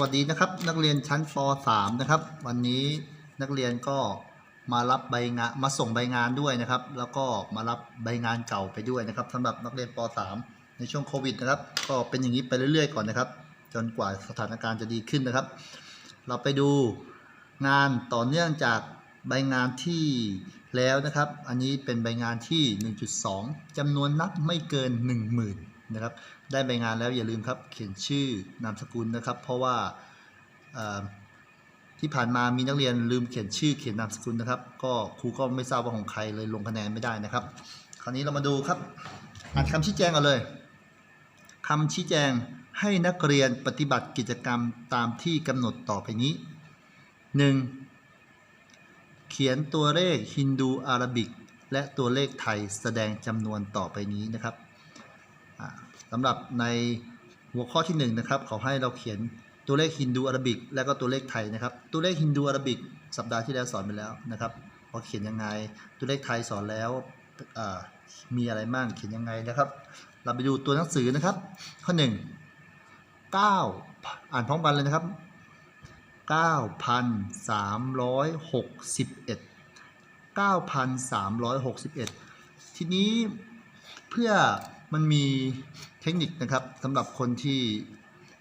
วัสดีนะครับ นักเรียนชั้นป .3 นะครับ วันนี้นักเรียนก็มารับใบงานมาส่งใบงานด้วยนะครับ แล้วก็มารับใบงานเก่าไปด้วยนะครับสำหรับนักเรียนป .3 ในช่วงโควิดนะครับ ก็เป็นอย่างนี้ไปเรื่อยๆ ก่อนนะครับ จนกว่าสถานการณ์จะดีขึ้นนะครับ เราไปดูงานต่อเนื่องจากใบงานที่แล้วนะครับ อันนี้เป็นใบงานที่ 1.2จำนวนนับไม่เกิน 10,000 นะครับ ได้ใบงานแล้วอย่าลืมครับ เขียนชื่อนามสกุลนะครับ เพราะว่าที่ผ่านมามีนักเรียนลืมเขียนชื่อเขียนนามสกุลนะครับ ก็ครูก็ไม่ทราบว่าของใครเลยลงคะแนนไม่ได้นะครับ คราวนี้เรามาดูครับอ่านคำชี้แจงกันเลยคำชี้แจงให้นักเรียนปฏิบัติกิจกรรมตามที่กำหนดต่อไปนี้ 1. เขียนตัวเลขฮินดูอาราบิก และตัวเลขไทยแสดงจำนวนต่อไปนี้นะครับ สำหรับในหัวข้อที่1นงนะครับเขาให้เราเขียนตัวเลขฮินดูอาราบิก และก็ตัวเลขไทยนะครับ ตัวเลขฮินดูอาราบิก สัปดาห์ที่แล้วสอนไปแล้วนะครับว่าเขียนยังไง ตัวเลขไทยสอนแล้วมีอะไรบ้างเขียนยังไงนะครับ เราไปดูตัวหนังสือนะครับ ข้อ 1 9 อ่านพร้อมกันเลยนะครับ 9,361 9,361 ทีนี้เพื่อ มันมีเทคนิคนะครับสำหรับคนที่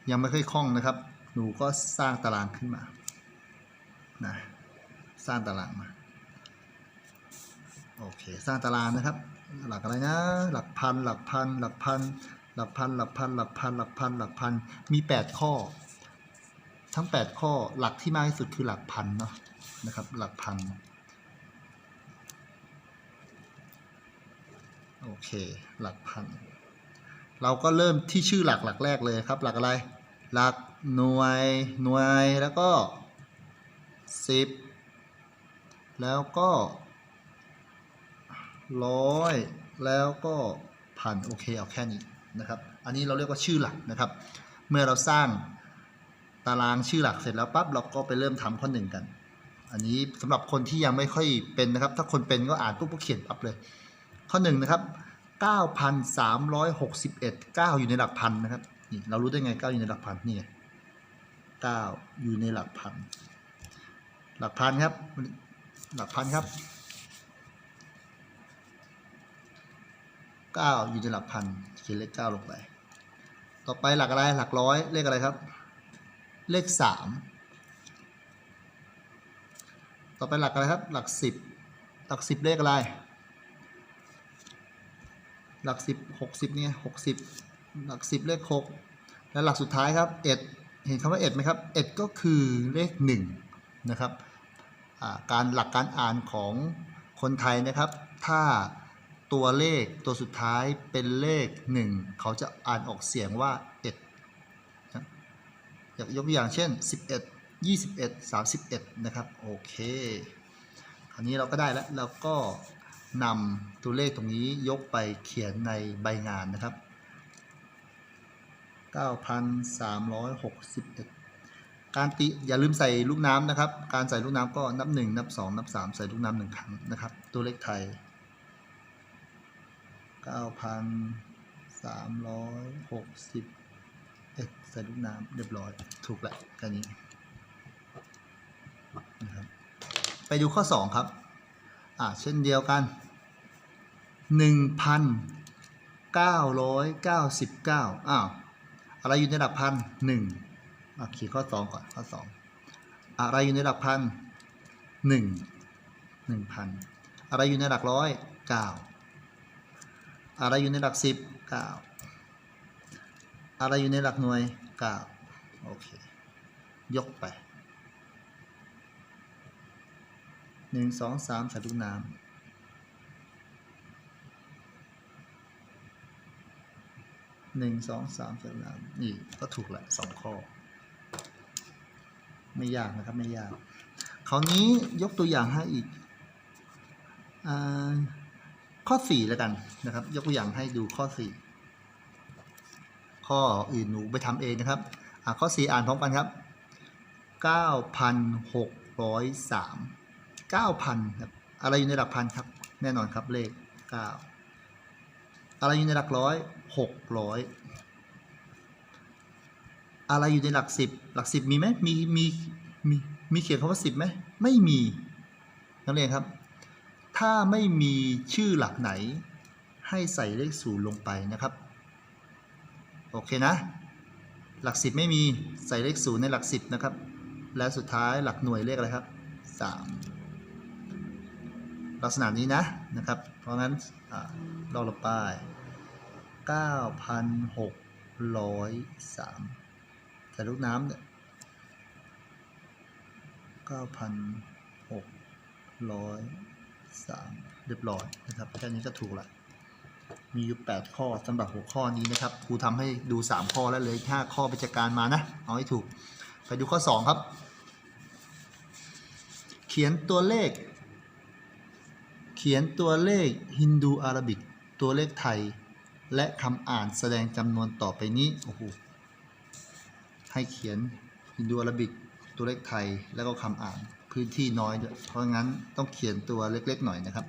ยังไม่ค่อยคล่องนะครับ หนูก็สร้างตารางขึ้นมานะสร้างตารางมาโอเคสร้างตารางนะครับ หลักอะไรนะ หลักพัน หลักพัน หลักพัน หลักพัน หลักพัน หลักพัน หลักพัน หลักพัน มี 8 ข้อ ทั้ง 8 ข้อหลักที่มากที่สุดคือหลักพันเนาะนะครับ หลักพัน โอ เค หลักพัน เราก็เริ่มที่ชื่อหลักหลักแรกเลยครับ หลักอะไร หลักหน่วย หน่วย แล้วก็สิบแล้วก็ร้อย แล้วก็พัน โอเค เอาแค่นี้นะครับ อันนี้เราเรียกว่าชื่อหลักนะครับ เมื่อเราสร้างตารางชื่อหลักเสร็จแล้วปั๊บเราก็ไปเริ่มทำข้อหนึ่งกัน อันนี้สำหรับคนที่ยังไม่ค่อยเป็นนะครับ ถ้าคนเป็นก็อ่านปุ๊บก็เขียนปั๊บเลย ข้อหนึ่งนะครับ9,361 9 อยู่ในหลักพันนะครับนี่เรารู้ได้ไง 9 อยู่ในหลักพันนี่ไง9อยู่ในหลักพัน หลักพันครับ หลักพันครับ 9 อยู่ในหลักพันเขียนเลข 9 ลงไป ต่อไปหลักอะไรหลักร้อยเลขอะไรครับ เลข 3 ต่อไปหลักอะไรครับ หลัก 10 หลัก 10 เลขอะไร หลัก10 60เนี่ย60หลัก10เลข6และหลักสุดท้ายครับเอ็ดเห็นคำว่าเอ็ดไหมครับเอ็ดก็คือเลข1นะครับการหลักการอ่านของคนไทยนะครับ ถ้าตัวเลขตัวสุดท้ายเป็นเลข1เขาจะอ่านออกเสียงว่าเอ็ดนะยกตัวอย่างเช่น 11 21 31 นะครับ โอเค คราวนี้เราก็ได้แล้ว เราก็ นำตัวเลขตรงนี้ยกไปเขียนในใบงานนะครับ 9,361 การติอย่าลืมใส่ลูกน้ำนะครับ การใส่ลูกน้ำก็นับ 1 นับ 2 นับ 3 ใส่ลูกน้ำหนึ่งครั้งนะครับ ตัวเลขไทย 9,360ใส่ลูกน้ำเรียบร้อยถูกแล้วแค่นี้นะครับไปดูข้อ 2 ครับ อ่าเช่นเดียวกัน 1,999อ้าวอะไรอยู่ในหลักพันหนึ่งอะเขียนข้อ 2 ก่อนข้อ 2 อะไรอยู่ในหลักพันหนึ่งหนึ่งพันอะไรอยู่ในหลักร้อยเก้าอะไรอยู่ในหลักสิบเก้าอะไรอยู่ในหลักหน่วยเก้าโอเค ยกไป หนึ่งสองสามส่ลูกน้ำหนึ่งสองสามส่ลูกน้ำนี่ก็ถูกแหละสองข้อ ไม่ยากนะครับไม่ยากคราวนี้ยกตัวอย่างให้อีกอข้อสี่แล้วกันนะครับ ยกตัวอย่างให้ดูข้อสี่ข้ออื่นหนูไปทำเองนะครับข้อสี่อ่านพร้อมกันครับเก้าพันหกร้อยสาม เก้าพันครับอะไรอยู่ในหลักพันครับ แน่นอนครับเลขเก้าอะไรอยู่ในหลักร้อยหกร้อยอะไรอยู่ในหลักสิบหลักสิบมีไหมมีมีมีมีเขียนคำว่าสิบไหมไม่มีนักเรียนครับ ถ้าไม่มีชื่อหลักไหน ให้ใส่เลขศูนย์ลงไปนะครับ โอเคนะ หลักสิบไม่มีใส่เลขศูนย์ในหลักสิบนะครับ และสุดท้ายหลักหน่วยเลขอะไรครับสาม ลักษณะนี้นะนะครับ เพราะงั้นอ่าเราลงไปเก้าพันหกร้อยสามใส่ลูกน้ำเนี่ยเก้าพันหกร้อยสามเรียบร้อยนะครับ แค่นี้ก็ถูกละมีอยู่ 8 ข้อสำหรับหัวข้อนี้นะครับ ครูทำให้ดู 3 ข้อแล้วเลย5ข้อไปจัดการมานะ เอาให้ถูก ไปดูข้อ 2 ครับ เขียนตัวเลข ขียนตัวเลขฮินดูอาราบิก ตัวเลขไทย และคำอ่านแสดงจำนวนต่อไปนี้โอ้โหให้เขียนฮินดูอาราบิก ตัวเลขไทยแล้วก็คำอ่านพื้นที่น้อยด้วยเพราะงั้นต้องเขียนตัวเล็กๆหน่อยนะครับ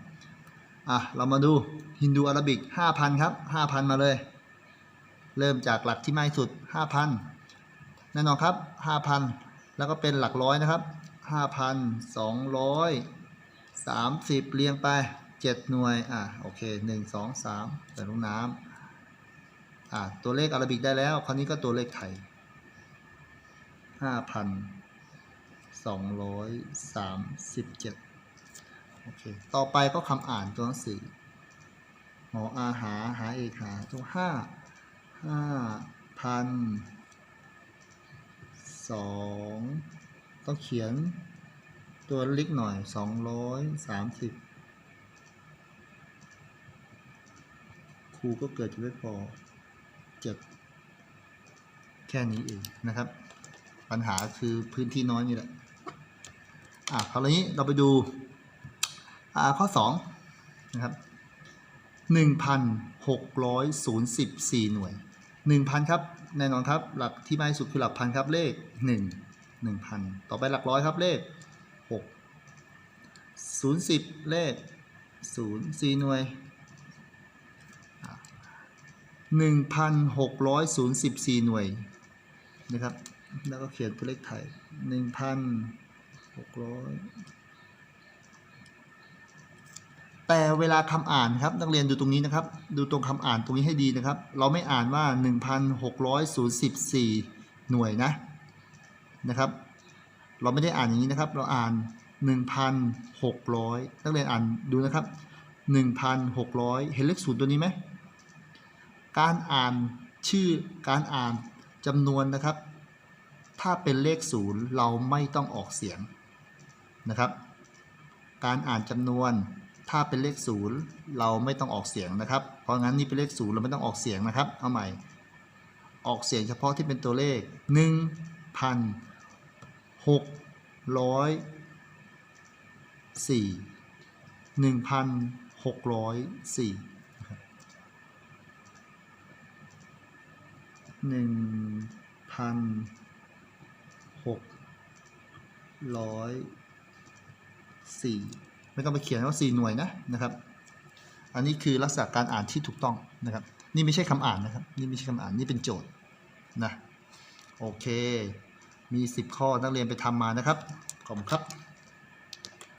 อะเรามาดูฮินดูอาราบิก 5,000 ครับ 5,000 มาเลย เริ่มจากหลักที่ไม่สุด 5,000 แน่นอนครับ 5,000 แล้วก็เป็นหลักร้อยนะครับ 30 เรียงไป 7 หน่วย อะ โอเค 1 2 3ใส่ลงน้ำอะ ตัวเลขอาราบิกได้แล้ว คราวนี้ก็ตัวเลขไทย 5,237 โอเค ต่อไปก็คำอ่านตัวหนังสือหมออาหา หาเอกหาตัวห้าห้าพันสองต้องเขียน ตัวเล็กหน่อยสองร้อยสามสิบครูก็เกิดจะไม่พอเจ็ดแค่นี้เองนะครับ ปัญหาคือพื้นที่น้อยนี่แหละ อะคราวนี้เราไปดูอ่าข้อ2นะครับ1,604หน่วย1,000ครับแน่นอนครับ หลักที่มากที่สุดคือหลักพันครับเลข1 1,000ต่อไปหลักร้อยครับเลข 6 0 10เลข0 4หน่วยอะ1,604หน่วยนะครับ แล้วก็เขียนตัวเลขไทย1,600แต่เวลาคำอ่านครับนักเรียนดูตรงนี้นะครับ ดูตรงคำอ่านตรงนี้ให้ดีนะครับ เราไม่อ่านว่า 1,614 หน่วยนะนะครับ เราไม่ได้อ่านอย่างนี้นะครับ เราอ่าน 1,600 นักเรียนอ่านดูนะครับ 1,600 เห็นเลขศูนย์ตัวนี้ไหม การอ่านชื่อการอ่านจำนวนนะครับ ถ้าเป็นเลขศูนย์เราไม่ต้องออกเสียงนะครับ การอ่านจำนวนถ้าเป็นเลขศูนย์เราไม่ต้องออกเสียงนะครับ เพราะงั้นนี่เป็นเลขศูนย์เราไม่ต้องออกเสียงนะครับ เอาใหม่ ออกเสียงเฉพาะที่เป็นตัวเลข1พันหกร้อย สี่หนึ่งพันหกร้อยสี่หนึ่งพันหกร้อยสี่ไม่ต้องไปเขียนว่าสี่หน่วยนะนะครับ อันนี้คือลักษณะการอ่านที่ถูกต้องนะครับ นี่ไม่ใช่คำอ่านนะครับ นี่ไม่ใช่คำอ่านนี่เป็นโจทย์นะโอเค มี 10 ข้อนักเรียนไปทำมานะครับ ขอบคุณครับ